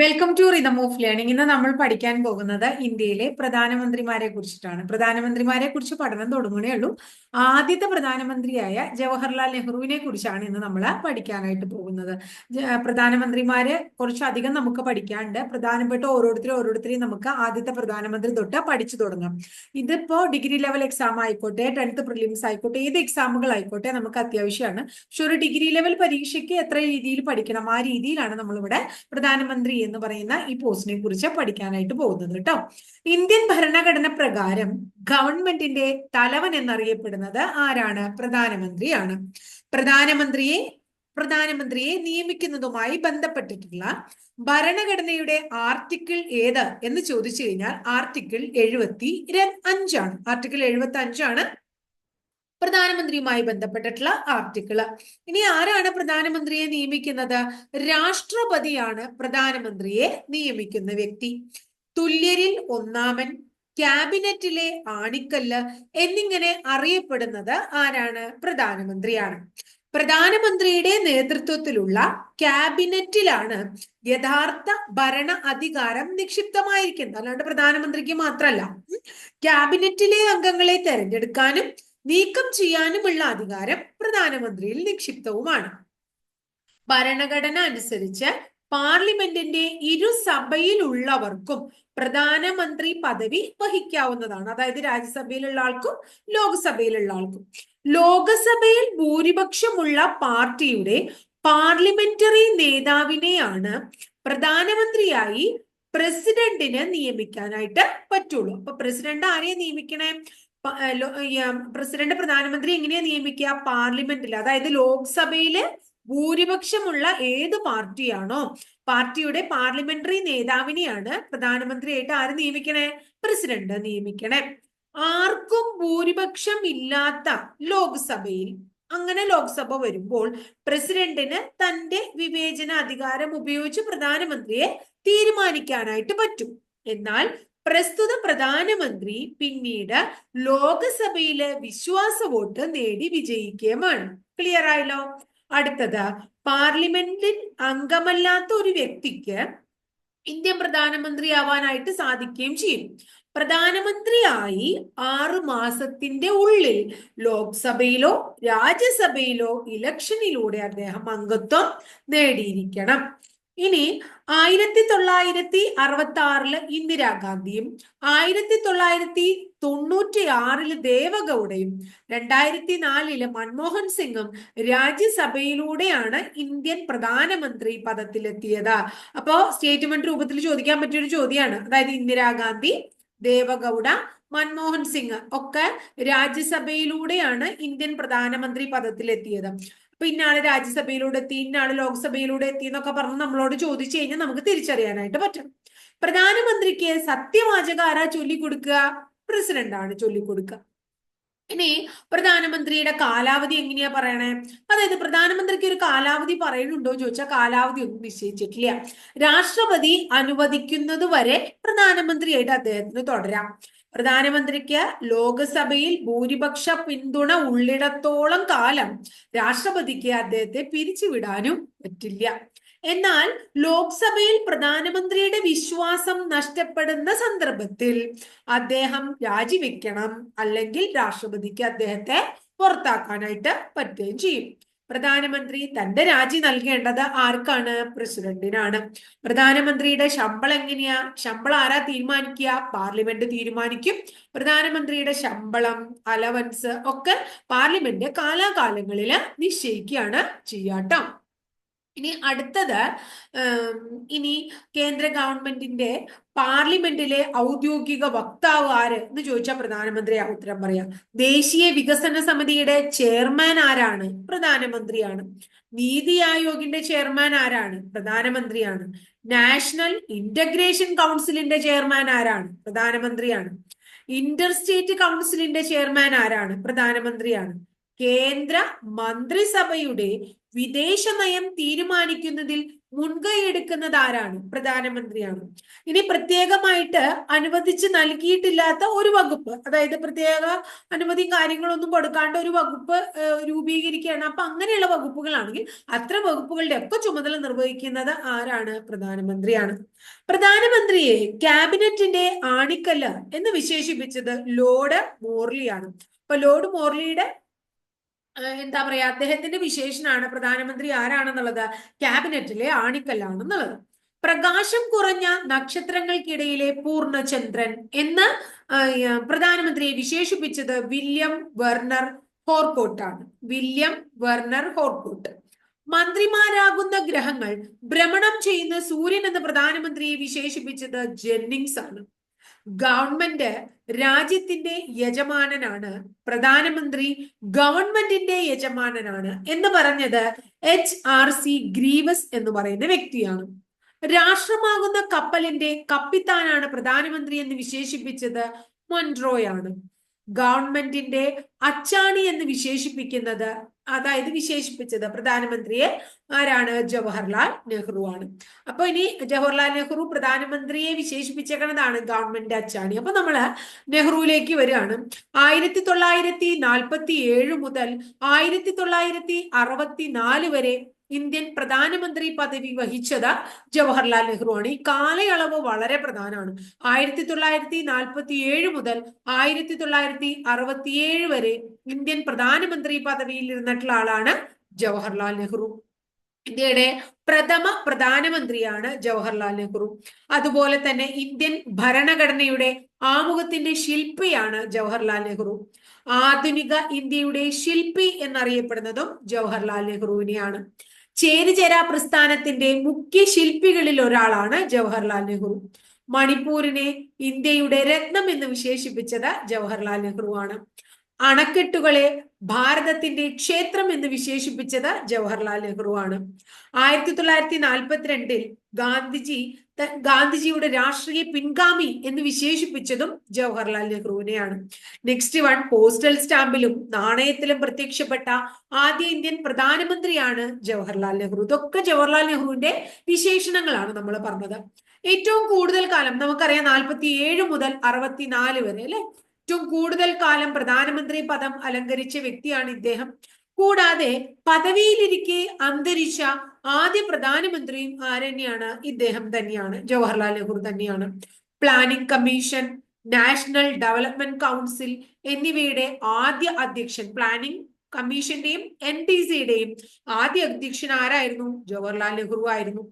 Welcome to rhythm of learning ഇന്ന് നമ്മൾ പഠിക്കാൻ പോകുന്നത് ഇന്ത്യയിലെ പ്രധാനമന്ത്രിമാരെ കുറിച്ചിട്ടാണ്. പ്രധാനമന്ത്രിമാരെ കുറിച്ച് പഠനം തുടങ്ങണേ ഉള്ളൂ. ആദ്യത്തെ പ്രധാനമന്ത്രിയായ ജവഹർലാൽ നെഹ്റുവിനെ കുറിച്ചാണ് ഇന്ന് നമ്മൾ പഠിക്കാനായിട്ട് പോകുന്നത്. പ്രധാനമന്ത്രിമാരെ കുറച്ചധികം നമുക്ക് പഠിക്കാണ്ട് പ്രധാനപ്പെട്ട ഓരോരുത്തരും ഓരോരുത്തരെയും നമുക്ക് ആദ്യത്തെ പ്രധാനമന്ത്രി തൊട്ട് പഠിച്ചു തുടങ്ങാം. ഇതിപ്പോ ഡിഗ്രി ലെവൽ എക്സാം ആയിക്കോട്ടെ ടെൻത്ത് പ്രിലിംസ് ആയിക്കോട്ടെ ഏത് എക്സാമുകൾ ആയിക്കോട്ടെ നമുക്ക് അത്യാവശ്യമാണ്. പക്ഷെ ഒരു ഡിഗ്രി ലെവൽ പരീക്ഷയ്ക്ക് എത്ര രീതിയിൽ പഠിക്കണം ആ രീതിയിലാണ് നമ്മളിവിടെ പ്രധാനമന്ത്രി എന്ന് പറയുന്ന ഈ പോസ്റ്റിനെ കുറിച്ച് പഠിക്കാനായിട്ട് പോകുന്നത് കേട്ടോ ഇന്ത്യൻ ഭരണഘടന പ്രകാരം ഗവൺമെന്റിന്റെ തലവൻ എന്നറിയപ്പെടുന്നത് ആരാണ്? പ്രധാനമന്ത്രിയാണ്. പ്രധാനമന്ത്രിയെ പ്രധാനമന്ത്രിയെ നിയമിക്കുന്നതുമായി ബന്ധപ്പെട്ടിട്ടുള്ള ഭരണഘടനയുടെ ആർട്ടിക്കിൾ ഏത്? എന്ന് ചോദിച്ചു കഴിഞ്ഞാൽ ആർട്ടിക്കിൾ എഴുപത്തി അഞ്ചാണ്. ആർട്ടിക്കിൾ എഴുപത്തി അഞ്ചാണ് പ്രധാനമന്ത്രിയുമായി ബന്ധപ്പെട്ടിട്ടുള്ള ആർട്ടിക്കിൾ. ഇനി ആരാണ് പ്രധാനമന്ത്രിയെ നിയമിക്കുന്നത്? രാഷ്ട്രപതിയാണ് പ്രധാനമന്ത്രിയെ നിയമിക്കുന്ന വ്യക്തി. തുല്യരിൽ ഒന്നാമൻ ക്യാബിനറ്റിലെ ആണിക്കല്ല് എന്നിങ്ങനെ അറിയപ്പെടുന്നത് ആരാണ്? പ്രധാനമന്ത്രിയാണ്. പ്രധാനമന്ത്രിയുടെ നേതൃത്വത്തിലുള്ള ക്യാബിനറ്റിലാണ് യഥാർത്ഥ ഭരണ അധികാരം നിക്ഷിപ്തമായിരിക്കുന്നത്. അല്ലാണ്ട് പ്രധാനമന്ത്രിക്ക് മാത്രമല്ല. ക്യാബിനറ്റിലെ അംഗങ്ങളെ തെരഞ്ഞെടുക്കാനും നീക്കം ചെയ്യാനുമുള്ള അധികാരം പ്രധാനമന്ത്രിയിൽ നിക്ഷിപ്തവുമാണ്. ഭരണഘടന അനുസരിച്ച് പാർലമെന്റിന്റെ ഇരു സഭയിലുള്ളവർക്കും പ്രധാനമന്ത്രി പദവി വഹിക്കാവുന്നതാണ്. അതായത് രാജ്യസഭയിലുള്ള ആൾക്കും ലോക്സഭയിലുള്ള ആൾക്കും. ലോകസഭയിൽ ഭൂരിപക്ഷമുള്ള പാർട്ടിയുടെ പാർലമെന്ററി നേതാവിനെയാണ് പ്രധാനമന്ത്രിയായി പ്രസിഡന്റിന് നിയമിക്കാനായിട്ട് പറ്റുള്ളൂ. അപ്പൊ പ്രസിഡന്റ് ആരെയും നിയമിക്കണേ? പ്രസിഡന്റ് പ്രധാനമന്ത്രി എങ്ങനെയാ നിയമിക്കുക? പാർലമെന്റിൽ അതായത് ലോക്സഭയിൽ ഭൂരിപക്ഷമുള്ള ഏത് പാർട്ടിയാണോ പാർട്ടിയുടെ പാർലമെന്ററി നേതാവിനെയാണ് പ്രധാനമന്ത്രിയായിട്ട് ആര് നിയമിക്കണേ? പ്രസിഡന്റ് നിയമിക്കണേ. ആർക്കും ഭൂരിപക്ഷം ഇല്ലാത്ത ലോക്സഭയിൽ അങ്ങനെ ലോക്സഭ വരുമ്പോൾ പ്രസിഡന്റിന് തന്റെ വിവേചന അധികാരം ഉപയോഗിച്ച് പ്രധാനമന്ത്രിയെ തീരുമാനിക്കാനായിട്ട് പറ്റും. എന്നാൽ പ്രസ്തുത പ്രധാനമന്ത്രി പിന്നീട് ലോകസഭയിലെ വിശ്വാസ വോട്ട് നേടി വിജയിക്കുകയുമാണ്. ക്ലിയർ ആയല്ലോ? അടുത്തത് പാർലമെന്റിൽ അംഗമല്ലാത്ത ഒരു വ്യക്തിക്ക് ഇന്ത്യൻ പ്രധാനമന്ത്രിയാവാനായിട്ട് സാധിക്കുകയും ചെയ്യും. പ്രധാനമന്ത്രിയായി ആറു മാസത്തിന്റെ ഉള്ളിൽ ലോക്സഭയിലോ രാജ്യസഭയിലോ ഇലക്ഷനിലൂടെ അദ്ദേഹം അംഗത്വം നേടിയിരിക്കണം. ഇനി ആയിരത്തി തൊള്ളായിരത്തി അറുപത്തി ആറിൽ ഇന്ദിരാഗാന്ധിയും ആയിരത്തി തൊള്ളായിരത്തി തൊണ്ണൂറ്റി ആറിൽ ദേവഗൗഡയും രണ്ടായിരത്തി നാലിൽ മൻമോഹൻ സിംഗും രാജ്യസഭയിലൂടെയാണ് ഇന്ത്യൻ പ്രധാനമന്ത്രി പദത്തിലെത്തിയത്. അപ്പോ സ്റ്റേറ്റ്മെന്റ് രൂപത്തിൽ ചോദിക്കാൻ പറ്റിയ ഒരു ചോദ്യമാണ് അതായത് ഇന്ദിരാഗാന്ധി ദേവഗൗഡ മൻമോഹൻ സിംഗ് ഒക്കെ രാജ്യസഭയിലൂടെയാണ് ഇന്ത്യൻ പ്രധാനമന്ത്രി പദത്തിലെത്തിയത്. അപ്പൊ ഇന്നാൾ രാജ്യസഭയിലൂടെ എത്തി ഇന്നാൾ ലോക്സഭയിലൂടെ എത്തി എന്നൊക്കെ പറഞ്ഞ് നമ്മളോട് ചോദിച്ചു കഴിഞ്ഞാൽ നമുക്ക് തിരിച്ചറിയാനായിട്ട് പറ്റും. പ്രധാനമന്ത്രിക്ക് സത്യവാചക ആരാ ചൊല്ലിക്കൊടുക്കുക പ്രസിഡന്റ് ആണ് ചൊല്ലിക്കൊടുക്കുക. ഇനി പ്രധാനമന്ത്രിയുടെ കാലാവധി എങ്ങനെയാ പറയണേ? അതായത് പ്രധാനമന്ത്രിക്ക് ഒരു കാലാവധി പറയുന്നുണ്ടോ ചോദിച്ചാൽ കാലാവധി ഒന്നും നിശ്ചയിച്ചിട്ടില്ല. രാഷ്ട്രപതി അനുവദിക്കുന്നത് വരെ പ്രധാനമന്ത്രിയായിട്ട് അദ്ദേഹത്തിന് തുടരാം. പ്രധാനമന്ത്രിക്ക് ലോക്സഭയിൽ ഭൂരിപക്ഷ പിന്തുണ ഉള്ളിടത്തോളം കാലം രാഷ്ട്രപതിക്ക് അദ്ദേഹത്തെ പിരിച്ചുവിടാനും പറ്റില്ല. എന്നാൽ ലോക്സഭയിൽ പ്രധാനമന്ത്രിയുടെ വിശ്വാസം നഷ്ടപ്പെടുന്ന സന്ദർഭത്തിൽ അദ്ദേഹം രാജിവെക്കണം അല്ലെങ്കിൽ രാഷ്ട്രപതിക്ക് അദ്ദേഹത്തെ പുറത്താക്കാനായിട്ട് പറ്റുകയും ചെയ്യും. പ്രധാനമന്ത്രി തന്റെ രാജി നൽകേണ്ടത് ആർക്കാണ്? പ്രസിഡന്റിനാണ്. പ്രധാനമന്ത്രിയുടെ ശമ്പളം എങ്ങനെയാ? ശമ്പളം ആരാ തീരുമാനിക്കുക? പാർലമെന്റ് തീരുമാനിക്കും. പ്രധാനമന്ത്രിയുടെ ശമ്പളം അലവൻസ് ഒക്കെ പാർലമെന്റ് കാലാകാലങ്ങളിൽ നിശ്ചയിക്കുകയാണ് ചെയ്യാട്ടോ. ഇനി അടുത്തത് ഇനി കേന്ദ്ര ഗവൺമെന്റിന്റെ പാർലമെന്റിലെ ഔദ്യോഗിക വക്താവ് ആര് എന്ന് ചോദിച്ചാൽ പ്രധാനമന്ത്രിയാ ഉത്തരം പറയാം. ദേശീയ വികസന സമിതിയുടെ ചെയർമാൻ ആരാണ്? പ്രധാനമന്ത്രിയാണ്. നീതി ആയോഗിന്റെ ചെയർമാൻ ആരാണ്? പ്രധാനമന്ത്രിയാണ്. നാഷണൽ ഇന്റഗ്രേഷൻ കൗൺസിലിന്റെ ചെയർമാൻ ആരാണ്? പ്രധാനമന്ത്രിയാണ്. ഇന്റർ സ്റ്റേറ്റ് കൗൺസിലിന്റെ ചെയർമാൻ ആരാണ്? പ്രധാനമന്ത്രിയാണ്. കേന്ദ്ര മന്ത്രിസഭയുടെ വിദേശ നയം തീരുമാനിക്കുന്നതിൽ മുൻകൈ എടുക്കുന്നത് ആരാണ്? പ്രധാനമന്ത്രിയാണ്. ഇനി പ്രത്യേകമായിട്ട് അനുവദിച്ച് നൽകിയിട്ടില്ലാത്ത ഒരു വകുപ്പ് അതായത് പ്രത്യേക അനുമതിയും കാര്യങ്ങളൊന്നും കൊടുക്കാണ്ട് ഒരു വകുപ്പ് രൂപീകരിക്കുകയാണ്. അപ്പൊ അങ്ങനെയുള്ള വകുപ്പുകളാണെങ്കിൽ അത്തരം വകുപ്പുകളുടെ ഒക്കെ ചുമതല നിർവഹിക്കുന്നത് ആരാണ്? പ്രധാനമന്ത്രിയാണ്. പ്രധാനമന്ത്രിയെ ക്യാബിനറ്റിന്റെ ആണിക്കല്ല് എന്ന് വിശേഷിപ്പിച്ചത് ലോർഡ് മോർലിയാണ്. അപ്പൊ ലോർഡ് മോർലിയുടെ എന്താ പറയാ അദ്ദേഹത്തിന്റെ വിശേഷനാണ്. പ്രധാനമന്ത്രി ആരാണെന്നുള്ളത്? ക്യാബിനറ്റിലെ ആണിക്കല്ലാണെന്നുള്ളത്. പ്രകാശം കുറഞ്ഞ നക്ഷത്രങ്ങൾക്കിടയിലെ പൂർണചന്ദ്രൻ എന്ന് പ്രധാനമന്ത്രിയെ വിശേഷിപ്പിച്ചത് William Werner ഹോർക്കോട്ടാണ്. William Vernon Harcourt. മന്ത്രിമാരാകുന്ന ഗ്രഹങ്ങൾ ഭ്രമണം ചെയ്യുന്ന സൂര്യൻ എന്ന് പ്രധാനമന്ത്രിയെ വിശേഷിപ്പിച്ചത് ജെന്നിങ്സ് ആണ് ഗവൺമെന്റ് രാജ്യത്തിന്റെ യജമാനനാണ് പ്രധാനമന്ത്രി ഗവൺമെന്റിന്റെ യജമാനനാണ് എന്ന് പറഞ്ഞത് എച്ച് ആർ സി ഗ്രീവസ് എന്ന് പറയുന്ന വ്യക്തിയാണ്. രാഷ്ട്രമാകുന്ന കപ്പലിന്റെ കപ്പിത്താനാണ് പ്രധാനമന്ത്രി എന്ന് വിശേഷിപ്പിച്ചത് മൊൻട്രോയാണ് ഗവൺമെന്റിന്റെ അച്ചാണി എന്ന് വിശേഷിപ്പിക്കുന്നത് അതായത് വിശേഷിപ്പിച്ചത് പ്രധാനമന്ത്രിയെ ആരാണ്? ജവഹർലാൽ നെഹ്റു ആണ്. അപ്പൊ ഇനി ജവഹർലാൽ നെഹ്റു പ്രധാനമന്ത്രിയെ വിശേഷിപ്പിച്ചേക്കണതാണ് ഗവൺമെന്റ് അച്ചാണി. അപ്പൊ നമ്മൾ നെഹ്റുവിലേക്ക് വരികയാണ്. ആയിരത്തി തൊള്ളായിരത്തി നാൽപ്പത്തി ഏഴ് മുതൽ ആയിരത്തി തൊള്ളായിരത്തി അറുപത്തി നാല് വരെ ഇന്ത്യൻ പ്രധാനമന്ത്രി പദവി വഹിച്ചത് ജവഹർലാൽ നെഹ്റു ആണ്. ഈ കാലയളവ് വളരെ പ്രധാനമാണ്. ആയിരത്തി തൊള്ളായിരത്തി നാൽപ്പത്തി ഏഴ് മുതൽ ആയിരത്തി തൊള്ളായിരത്തി അറുപത്തിയേഴ് വരെ ഇന്ത്യൻ പ്രധാനമന്ത്രി പദവിയിൽ ഇരുന്നിട്ടുള്ള ആളാണ് ജവഹർലാൽ നെഹ്റു. ഇന്ത്യയുടെ പ്രഥമ പ്രധാനമന്ത്രിയാണ് ജവഹർലാൽ നെഹ്റു. അതുപോലെ തന്നെ ഇന്ത്യൻ ഭരണഘടനയുടെ ആമുഖത്തിന്റെ ശില്പിയാണ് ജവഹർലാൽ നെഹ്റു. ആധുനിക ഇന്ത്യയുടെ ശില്പി എന്നറിയപ്പെടുന്നതും ജവഹർലാൽ നെഹ്റുവിനെയാണ്. ചേരിചേരാ പ്രസ്ഥാനത്തിന്റെ മുഖ്യ ശില്പികളിൽ ഒരാളാണ് ജവഹർലാൽ നെഹ്റു. മണിപ്പൂരിനെ ഇന്ത്യയുടെ രത്നം എന്ന് വിശേഷിപ്പിച്ചത് ജവഹർലാൽ നെഹ്റു ആണ് അണക്കെട്ടുകളെ ഭാരതത്തിന്റെ ക്ഷേത്രം എന്ന് വിശേഷിപ്പിച്ചത് ജവഹർലാൽ നെഹ്റു ആണ്. ആയിരത്തി തൊള്ളായിരത്തി നാൽപ്പത്തിരണ്ടിൽ ഗാന്ധിജി ഗാന്ധിജിയുടെ രാഷ്ട്രീയ പിൻഗാമി എന്ന് വിശേഷിപ്പിച്ചതും ജവഹർലാൽ നെഹ്റുവിനെയാണ്. നെക്സ്റ്റ് വൺ പോസ്റ്റൽ സ്റ്റാമ്പിലും നാണയത്തിലും പ്രത്യക്ഷപ്പെട്ട ആദ്യ ഇന്ത്യൻ പ്രധാനമന്ത്രിയാണ് ജവഹർലാൽ നെഹ്റു. ഇതൊക്കെ ജവഹർലാൽ നെഹ്റുവിന്റെ വിശേഷണങ്ങളാണ് നമ്മൾ പറഞ്ഞത്. ഏറ്റവും കൂടുതൽ കാലം നമുക്കറിയാം നാൽപ്പത്തി ഏഴ് മുതൽ അറുപത്തിനാല് വരെ അല്ലെ? ഏറ്റവും കൂടുതൽ കാലം പ്രധാനമന്ത്രി പദം അലങ്കരിച്ച വ്യക്തിയാണ് ഇദ്ദേഹം. കൂടാതെ പദവിയിലിരിക്കെ അന്തരിച്ച ആദ്യ പ്രധാനമന്ത്രിയും ആരന്നെയാണ്? ഇദ്ദേഹം തന്നെയാണ്. ജവഹർലാൽ നെഹ്റു തന്നെയാണ്. Planning commission national development council എന്നിവയുടെ ആദ്യ അധ്യക്ഷൻ പ്ലാനിംഗ് കമ്മീഷന്റെയും എൻ ഡി സിയുടെയും ആദ്യ അധ്യക്ഷൻ ആരായിരുന്നു? ജവഹർലാൽ നെഹ്റു ആയിരുന്നു.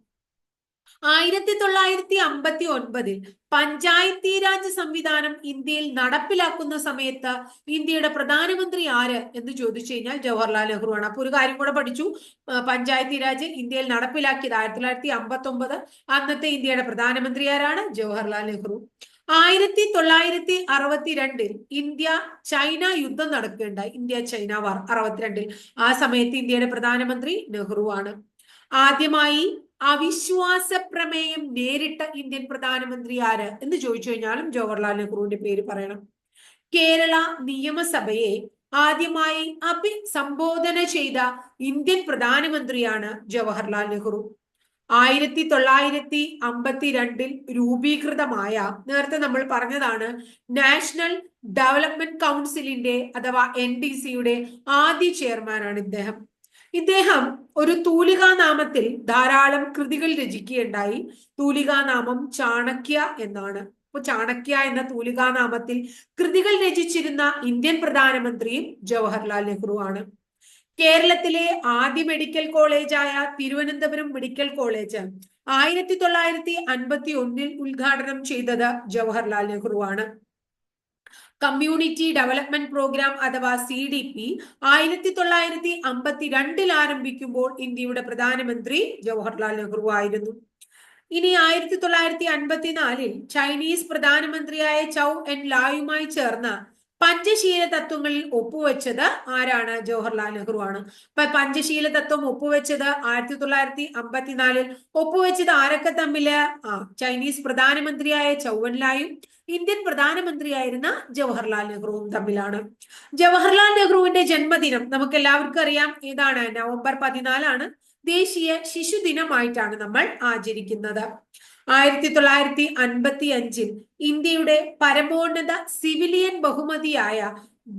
ആയിരത്തി തൊള്ളായിരത്തി അമ്പത്തി ഒൻപതിൽ പഞ്ചായത്തി രാജ് സംവിധാനം ഇന്ത്യയിൽ നടപ്പിലാക്കുന്ന സമയത്ത് ഇന്ത്യയുടെ പ്രധാനമന്ത്രി ആര് എന്ന് ചോദിച്ചു കഴിഞ്ഞാൽ ജവഹർലാൽ നെഹ്റു ആണ്. അപ്പൊ ഒരു കാര്യം കൂടെ പഠിച്ചു. പഞ്ചായത്തി രാജ് ഇന്ത്യയിൽ നടപ്പിലാക്കിയത് ആയിരത്തി തൊള്ളായിരത്തി അമ്പത്തി ഒമ്പത് അന്നത്തെ ഇന്ത്യയുടെ പ്രധാനമന്ത്രി ആരാണ്? ജവഹർലാൽ നെഹ്റു. ആയിരത്തി തൊള്ളായിരത്തി അറുപത്തിരണ്ടിൽ ഇന്ത്യ ചൈന യുദ്ധം നടക്കുകയുണ്ടായി. ഇന്ത്യ ചൈന വാർ അറുപത്തിരണ്ടിൽ. ആ സമയത്ത് ഇന്ത്യയുടെ പ്രധാനമന്ത്രി നെഹ്റു ആണ്. ആദ്യമായി അവിശ്വാസ പ്രമേയം നേരിട്ട ഇന്ത്യൻ പ്രധാനമന്ത്രി ആര് എന്ന് ചോദിച്ചു കഴിഞ്ഞാലും ജവഹർലാൽ നെഹ്റുവിന്റെ പേര് പറയണം. കേരള നിയമസഭയെ ആദ്യമായി അഭിസംബോധന ചെയ്ത ഇന്ത്യൻ പ്രധാനമന്ത്രിയാണ് ജവഹർലാൽ നെഹ്റു. ആയിരത്തി തൊള്ളായിരത്തി അമ്പത്തിരണ്ടിൽ രൂപീകൃതമായ നേരത്തെ നമ്മൾ പറഞ്ഞതാണ് നാഷണൽ ഡെവലപ്മെന്റ് കൗൺസിലിന്റെ അഥവാ എൻ ഡി സിയുടെ ആദ്യ ചെയർമാനാണ് ഇദ്ദേഹം. ഇദ്ദേഹം ഒരു തൂലികാനാമത്തിൽ ധാരാളം കൃതികൾ രചിക്കുകയുണ്ടായി. തൂലികാനാമം ചാണക്യ എന്നാണ്. അപ്പൊ ചാണക്യ എന്ന തൂലികാനാമത്തിൽ കൃതികൾ രചിച്ചിരുന്ന ഇന്ത്യൻ പ്രധാനമന്ത്രിയും ജവഹർലാൽ നെഹ്റു ആണ്. കേരളത്തിലെ ആദ്യ മെഡിക്കൽ കോളേജായ തിരുവനന്തപുരം മെഡിക്കൽ കോളേജ് ആയിരത്തി തൊള്ളായിരത്തി അൻപത്തി ഒന്നിൽ ഉദ്ഘാടനം ചെയ്തത് ജവഹർലാൽ നെഹ്റു ആണ്. കമ്മ്യൂണിറ്റി ഡെവലപ്മെന്റ് പ്രോഗ്രാം അഥവാ സി ഡി പി ആയിരത്തി തൊള്ളായിരത്തി അമ്പത്തി രണ്ടിൽ ആരംഭിക്കുമ്പോൾ ഇന്ത്യയുടെ പ്രധാനമന്ത്രി ജവഹർലാൽ നെഹ്റു ആയിരുന്നു. ഇനി ആയിരത്തി തൊള്ളായിരത്തി അൻപത്തിനാലിൽ ചൈനീസ് പ്രധാനമന്ത്രിയായ ചൌ എൻ ലായുമായി ചേർന്ന് പഞ്ചശീല തത്വങ്ങളിൽ ഒപ്പുവെച്ചത് ആരാണ്? ജവഹർലാൽ നെഹ്റു ആണ്. ഇപ്പൊ പഞ്ചശീല തത്വം ഒപ്പുവെച്ചത് ആയിരത്തി തൊള്ളായിരത്തി അമ്പത്തിനാലിൽ ഒപ്പുവെച്ചത് ആരൊക്കെ തമ്മിൽ? ആ ചൈനീസ് പ്രധാനമന്ത്രിയായ ചൗവൻലായും ഇന്ത്യൻ പ്രധാനമന്ത്രിയായിരുന്ന ജവഹർലാൽ നെഹ്റുവും തമ്മിലാണ്. ജവഹർലാൽ നെഹ്റുവിന്റെ ജന്മദിനം നമുക്ക് എല്ലാവർക്കും അറിയാം. ഏതാണ്? നവംബർ പതിനാലാണ് ദേശീയ ശിശുദിനമായിട്ടാണ് നമ്മൾ ആചരിക്കുന്നത്. ആയിരത്തി തൊള്ളായിരത്തി അൻപത്തി അഞ്ചിൽ ഇന്ത്യയുടെ പരമോന്നത സിവിലിയൻ ബഹുമതിയായ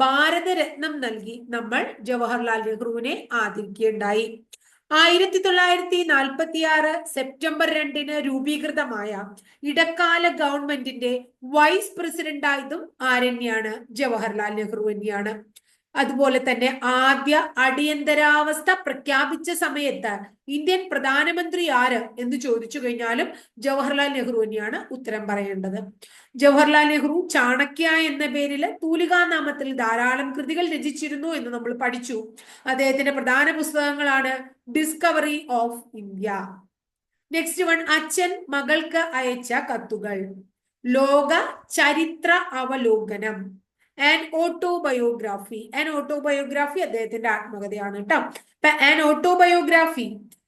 ഭാരതരത്നം നൽകി നമ്മൾ ജവഹർലാൽ നെഹ്റുവിനെ ആദരിക്കുകയുണ്ടായി. ആയിരത്തി തൊള്ളായിരത്തി നാൽപ്പത്തി ആറ് സെപ്റ്റംബർ രണ്ടിന് രൂപീകൃതമായ ഇടക്കാല ഗവൺമെന്റിന്റെ വൈസ് പ്രസിഡന്റായതും ആരണ്യാണ് ജവഹർലാൽ നെഹ്റു തന്നെയാണ്. അതുപോലെ തന്നെ ആദ്യ അടിയന്തരാവസ്ഥ പ്രഖ്യാപിച്ച സമയത്ത് ഇന്ത്യൻ പ്രധാനമന്ത്രി ആര് എന്ന് ചോദിച്ചു കഴിഞ്ഞാലും ജവഹർലാൽ നെഹ്റു തന്നെയാണ് ഉത്തരം പറയേണ്ടത്. ജവഹർലാൽ നെഹ്റു ചാണക്യ എന്ന പേരിൽ തൂലികാ നാമത്തിൽ ധാരാളം കൃതികൾ രചിച്ചിരുന്നു എന്ന് നമ്മൾ പഠിച്ചു. അദ്ദേഹത്തിന്റെ പ്രധാന പുസ്തകങ്ങളാണ് discovery of India next one അച്ഛൻ മകൾക്ക് അയച്ച കത്തുകൾ. ലോക ചരിത്ര അവലോകനം. ആൻ ഓട്ടോബയോഗ്രാഫി ആൻ ഓട്ടോബയോഗ്രാഫി അദ്ദേഹത്തിന്റെ ആത്മകഥയാണ് കേട്ടോ. അപ്പൊ ആൻ ഓട്ടോബയോഗ്രാഫി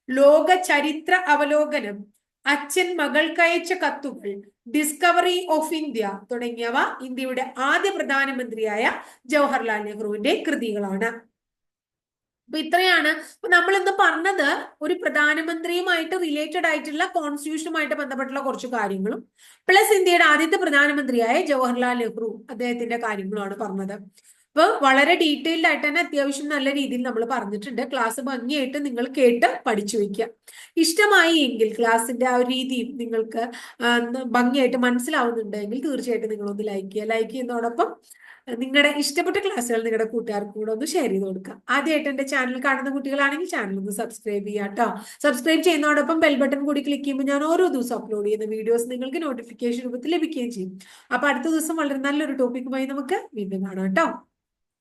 ലോക ചരിത്ര അവലോകനം അച്ഛൻ മകൾക്കയച്ച കത്തുകൾ ഡിസ്കവറി ഓഫ് ഇന്ത്യ തുടങ്ങിയവ ഇന്ത്യയുടെ ആദ്യ പ്രധാനമന്ത്രിയായ ജവഹർലാൽ നെഹ്റുവിന്റെ കൃതികളാണ്. അപ്പൊ ഇത്രയാണ്. അപ്പൊ നമ്മൾ ഇന്ന് പറഞ്ഞത് ഒരു പ്രധാനമന്ത്രിയുമായിട്ട് റിലേറ്റഡ് ആയിട്ടുള്ള കോൺസ്റ്റിറ്റ്യൂഷനുമായിട്ട് ബന്ധപ്പെട്ടുള്ള കുറച്ച് കാര്യങ്ങളും പ്ലസ് ഇന്ത്യയുടെ ആദ്യത്തെ പ്രധാനമന്ത്രിയായ ജവഹർലാൽ നെഹ്റു അദ്ദേഹത്തിന്റെ കാര്യങ്ങളുമാണ് പറഞ്ഞത്. അപ്പൊ വളരെ ഡീറ്റെയിൽഡ് ആയിട്ട് തന്നെ അത്യാവശ്യം നല്ല രീതിയിൽ നമ്മൾ പറഞ്ഞിട്ടുണ്ട്. ക്ലാസ് ഭംഗിയായിട്ട് നിങ്ങൾ കേട്ട് പഠിച്ചു വെക്കുക ഇഷ്ടമായി എങ്കിൽ ക്ലാസ്സിന്റെ ആ ഒരു രീതിയും നിങ്ങൾക്ക് ഭംഗിയായിട്ട് മനസ്സിലാവുന്നുണ്ടെങ്കിൽ തീർച്ചയായിട്ടും നിങ്ങളൊന്ന് ലൈക്ക് ചെയ്യുക. ലൈക്ക് ചെയ്യുന്നതോടൊപ്പം നിങ്ങളുടെ ഇഷ്ടപ്പെട്ട ക്ലാസ്സുകൾ നിങ്ങളുടെ കൂട്ടുകാർക്ക് കൂടെ ഒന്ന് ഷെയർ ചെയ്ത് കൊടുക്കുക ആദ്യമായിട്ട് എന്റെ ചാനൽ കാണുന്ന കുട്ടികളാണെങ്കിൽ ചാനൽ ഒന്ന് സബ്സ്ക്രൈബ് ചെയ്യുക കേട്ടോ സബ്സ്ക്രൈബ് ചെയ്യുന്നതോടൊപ്പം ബെൽ ബട്ടൺ കൂടി ക്ലിക്ക് ചെയ്യുമ്പോൾ ഞാൻ ഓരോ ദിവസം അപ്ലോഡ് ചെയ്യുന്ന വീഡിയോസ് നിങ്ങൾക്ക് നോട്ടിഫിക്കേഷൻ രൂപത്തിൽ ലഭിക്കുകയും ചെയ്യും. അപ്പൊ അടുത്ത ദിവസം വളരെ നല്ലൊരു ടോപ്പിക്കുമായി നമുക്ക് വീണ്ടും കാണാം കേട്ടോ